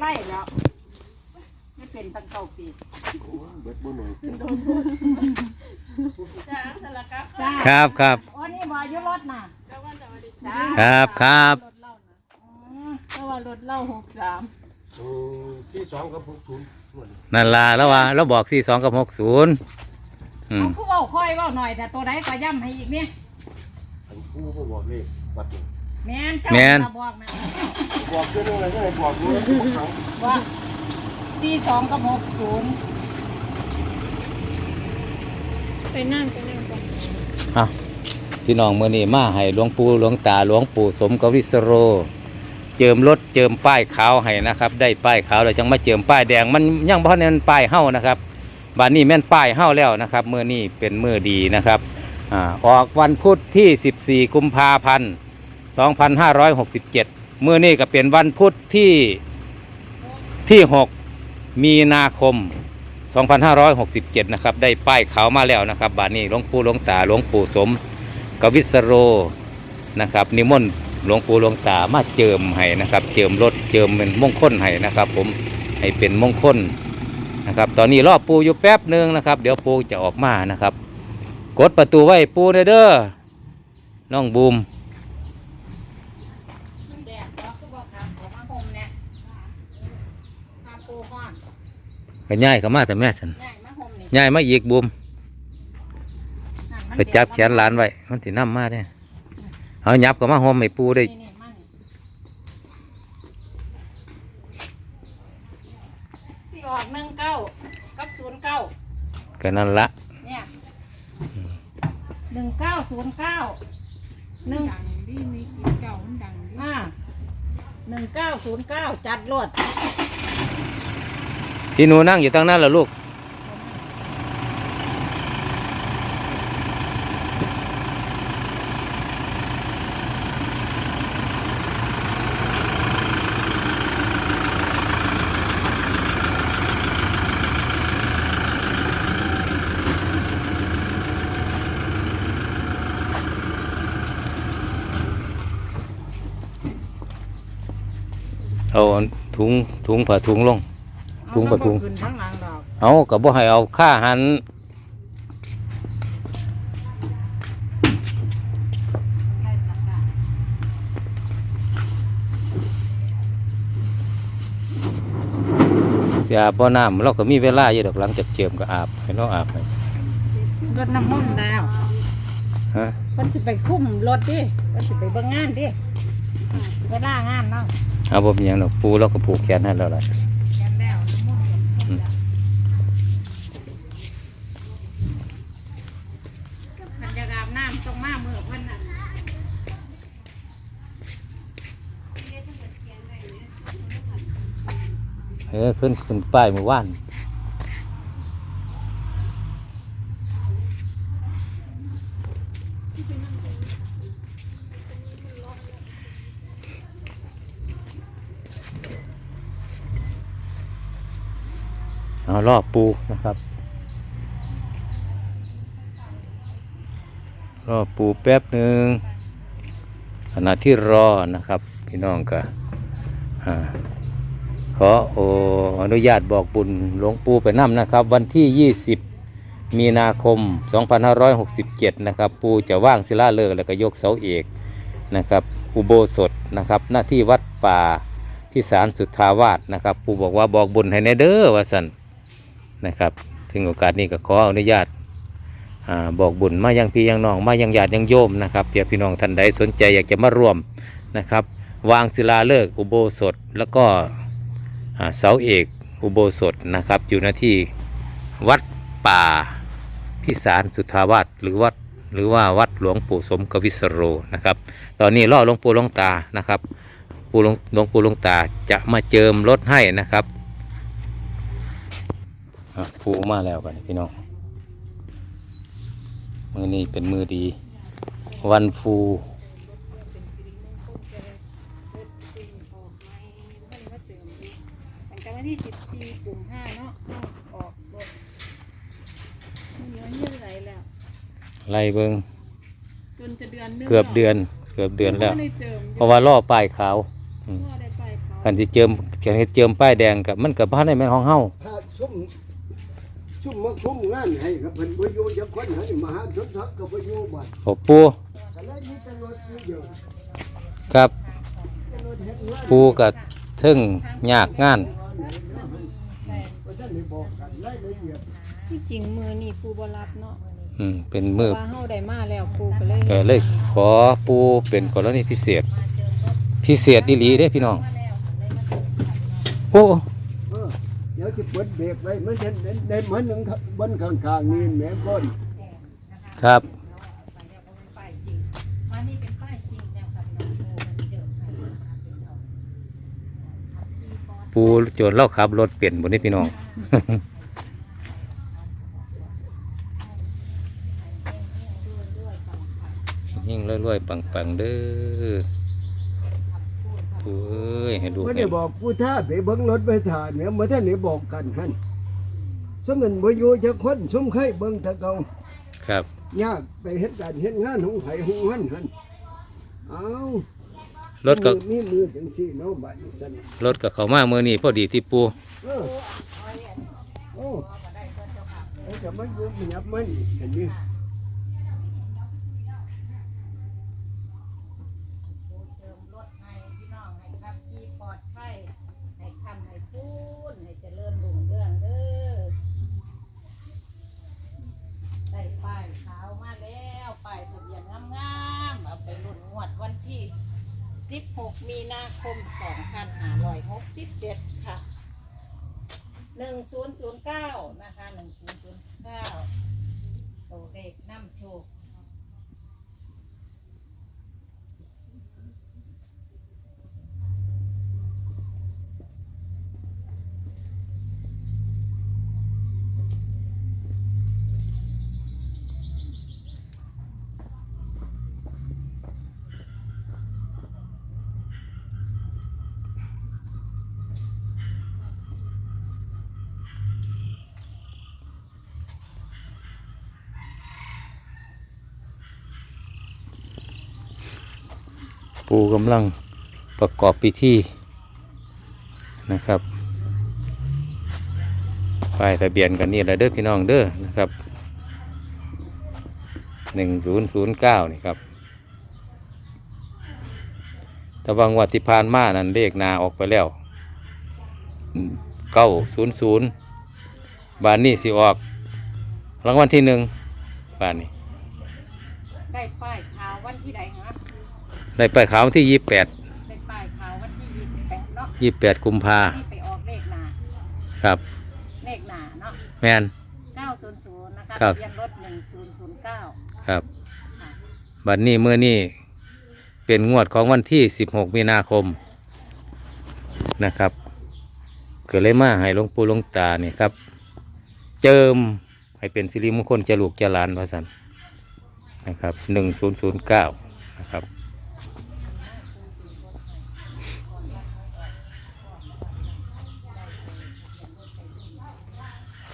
ไล่แล้ว ไม่เป็นตั้งเก้าปีเบิดบ่หน่อยจ้าครับครับอ๋อนี่บ่อยู่รถน่ะจ้าครับครับรถเล่าน่ะอ๋อเพราะว่ารถเล่าหกสามอืมที่สองกับหกศูนย์หมดนั่นล่ะแล้วว่าเราบอกสี่สองกับหกศูนย์อืมเอาผู้เว้าค่อยเว้าหน่อยแต่ตัวใดก็ย้ำให้อีกเนี่ยอันผู้บ่บอกเลยบัดนี้ แม่นเจ้าแม่นมาบอกนะบอกเรื่องอะไรก็ให้บอกรู้ทุกครั้งว่าสี่สองกับหกศูนย์ไปนั่งไปนั่งก่อนอะพี่น้องเมื่อนี้มาให้หลวงปู่หลวงตาหลวงปู่สมกวิสโร เจิมรถเจิมป้ายขาวให้นะครับ ได้ป้ายขาวแล้วจังมาเจิมป้ายแดงมันยังบ่ทันได้มันป้ายเฮ้านะครับบัดนี้แม่นป้ายเฮ้าแล้วนะครับเมื่อนี้เป็นมื้อดีนะครับอ่าออกวันพุธที่ 14 กุมภาพันธ์ 2567 เมื้อนี้ก็เป็นวันพุธที่ที่ 6 มีนาคม 2567 นะครับ ได้ป้ายขาวมาแล้วนะครับบาดนี้หลวงปู่หลวงตาหลวงปู่สมกวิสโรนะครับ นิมนต์หลวงปู่หลวงตามาเจิมให้นะครับ เจิมรถเจิมเป็นมงคลให้นะครับ ผมให้เป็นมงคลนะครับ ตอนนี้รอปูอยู่แป๊บหนึ่งนะครับ เดี๋ยวปูจะออกมานะครับ กดประตูไว้ปูเด้อเด้อน้องบูม มันแดดก็คือบอกครับออกมาห่มเนี่ยมาปูห้อน ก็ย่ายเข้ามาแต่แม่สันง่ายมาห่มนี่ย่ายมาอีกบูมนั่นมันไปจับแขนหลานไว้มันสิน้ำมาเนี่ยเอายับก็มาหอมให้ปูได้นี่นี่มันสิออกหนึ่งเก้ากับศูนย์เก้าก็นั่นละเนี่ยหนึ่งเก้าศูนย์เก้าหนึ่ง ดังดิมีกินเก่ามันดังดิอ่าหนึ่งเก้าศูนย์เก้าจัดรวด พี่หนูนั่งอยู่ตั้งนั้นเหรอลูก เอาถุงถุงผ้าถุงลง ถุงปะถุงเอาขึ้นทั้งหลังดอกเอากับบ่ให้เอาค่าหันให้ตัดได้เสียบ่อน้ำเราก็มีเวลาอยู่ดอกหลังจากเจิมก็อาบให้เราอาบให้รถน้ำมันต์แล้วฮะเพิ่นสิไปคุ้มรถดิเพิ่นสิไปเบิ่งงานดิอืมเวลางานเนาะ เอาบ่เป็นหยังดอกปูเราก็ผูกแขนให้แล้วล่ะ แกนแล้วน้ำมันต์ อืม มันจะอาบน้ำต้องมาเมื่อเพิ่นนั่น เออขึ้นขึ้นป้ายเมื่อวานเอารอบปูนะครับ รอปูแป๊บหนึ่งขณะที่รอนะครับ พี่น้องก็อ่า อออนุญาตบอกบุญหลวงปู่ไปนํนะครับ วันที่ 20 มีนาคม 2567 นะครับ ปู่จะว่างศิลาฤกษ์แล้วก็ยกเสาเอกนะครับ อุโบสถนะครับ หน้าที่วัดป่าพิสารสุทธาวาสนะครับ ปู่บอกว่าบอกบุญให้ในเด้อว่าสันนะครับ ถึงโอกาสนี้ก็ขออนุญาตอาบอกบุญมายังพี่ยังน้องมายังญาติยังโยมนะครับเดี๋ยพี่น้องท่านใดสนใจอยากจะมาร่วมนะครับ วางศิลาฤกษ์อุโบสถแล้วก็ เสาเอกอุโบสถนะครับ อยู่หน้าที่วัดป่าพิสารสุทธาวาสหรือวัดหรือว่าวัดหลวงปู่สมกวิสโรนะครับ ตอนนี้ล่อหลวงปู่หลวงตานะครับปู่หลวงปู่หลวงตาจะมาเจิมรถให้นะครับอะปู่มาแล้วกันพี่น้องมือนี้เป็นมือดี วันฟู แต่วันที่14กุมภาเนาะเอาออกรถมันเยอะยืดไหลแล้ว ไล่เบิงจนจะเดือนหนึงเกือบเดือน เกือบเดือนแล้วไม่ได้เจิมเพราะว่าล่อป้ายขาวพ่อได้ไปเขากันที่เจิมเขียนให้เจิมป้ายแดงกับมันกับบ้านในแม่นของเฮาพาซุ่มซุ่มมาคุ้มงานให้ครับเพิ่นบ่อยู่จักคนให้มหาชนทักก็บ่อยู่บัดโอ้ปูก็เลยมีแต่รถอยู่เดียวครับแต่รถเฮ็ดงานปูกับทึ่งยากงาน บ่ทันได้บอกกันรายละเอียดที่จริงมือนี่ปูบ่รับเนาะอืมเป็นมือว่าเฮาได้มาแล้วปูก็เลยก็เลยขอปูเป็นกรณีพิเศษ พิเศษดีหลีเด้พี่น้อง โอ้เออเดี๋ยวจะเปิดเบรกไว้มันจะได้เหมือนหนึงครับบนข้างๆนี่แหม่ก้นครับ ป้ายจริงมานี่เป็นป้ายจริงแล้วครับน้องโบมันเจอให้ ปูโจรเล่าขับรถเปลี่ยนบนนี้พี่น้อง ยิ่งรวยๆปังๆเด้อปูเอ้ยให้ดูบ่ให้ได้บอกผู้ท่าไปเบิ่งรถไปถ่ายเนี่ยบ่ทันได้บอกกันหั่นสมมันบ่อยู่จักคนสมเคยเบิ่งแตะเก่าครับ ยากไปเฮ็ดการเฮ็ดงานของไผของมันหั่นเอ้า รถก็มีมือจังซี่เนาะบัดนี้ซั่นรถก็เข้ามาเมื่อนี้พอดีที่ปูเออโอ้ไอ้จะมาอยู่มันยับมันซั่นนี่ เติมรถให้พี่น้องให้ขับขี่ปลอดภัยให้คำให้พูนให้เจริญรุ่งเรืองเด้อได้ป้ายขาวมาแล้วป้ายทะเบียนงามๆเอาไปรุ่นงวดวันที่ 16 มีนาคม 2567 ค่ะ 1009 นะคะ 1009ตัวเลขนำโชค ปูกำลังประกอบพิธีนะครับป้ายทะเบียนกันนี่แหละเด้อพี่น้องเด้อนะครับหนึ่งศูนย์ศูนย์เก้านี่ครับแต่วังวัดที่ผ่านมานั้นเลขนาออกไปแล้วเก้าศูนย์ศูนย์บานนี้สิออกรางวัลที่หนึ่งบานนี้ได้ป้ายขาววันที่ใดฮะ ได้ไปขาววันที่ยี่แปดได้ป้ายขาววันที่28เนาะยี่แปดกุมภานี่ไปออกเลขหนาครับ เลขหนาเนาะแมน900นะคะครับ ทะเบียนรถ1009ครับ บัดนี้เมื่อนี้เป็นงวดของวันที่ 16 มีนาคมนะครับเกิดเลยมาให้หลวงปู่หลวงตาเนี่ยครับ เจิมให้เป็นสิริมงคลจะลูกจะหลานพระสันนะครับ 1009นะครับ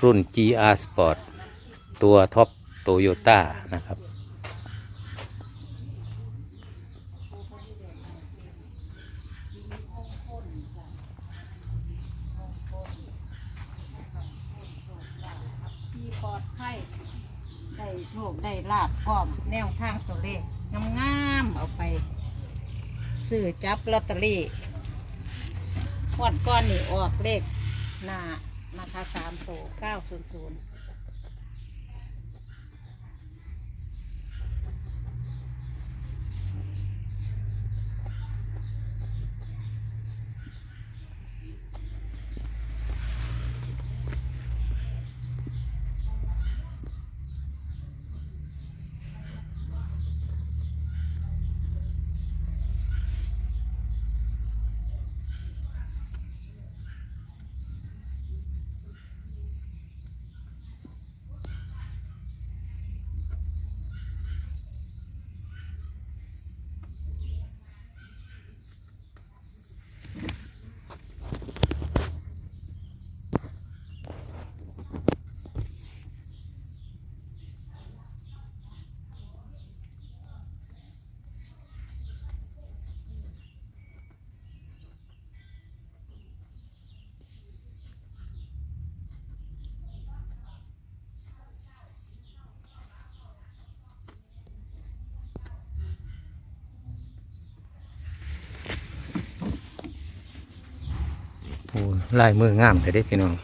รุ่น GR Sport ตัวท็อปโตโยต้านะครับ ที่ปลอดภัยได้โชคได้ลาบพร้อมแนวทางตัวเลขงามๆเอาไปซื้อจับลอตเตอรี่งวดก้อนนี่ออกเลขหน้า นะคะสามโตเก้าศูนย์ศูนย์ ลายมืองามแต่ได้พี่น้อง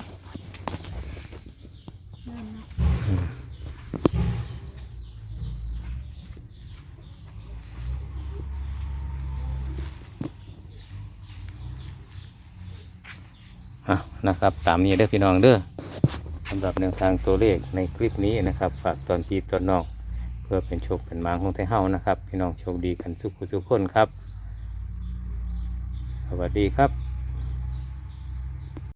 อะนะครับ ตามนี้เด้อพี่น้องเด้อสำหรับแนวทางตัวเลขในคลิปนี้นะครับ ฝากตอนปีตอนนอก เพื่อเป็นโชคเป็นมางของไทยเฮานะครับ พี่น้องโชคดีกันสุขสุขคนครับ สวัสดีครับ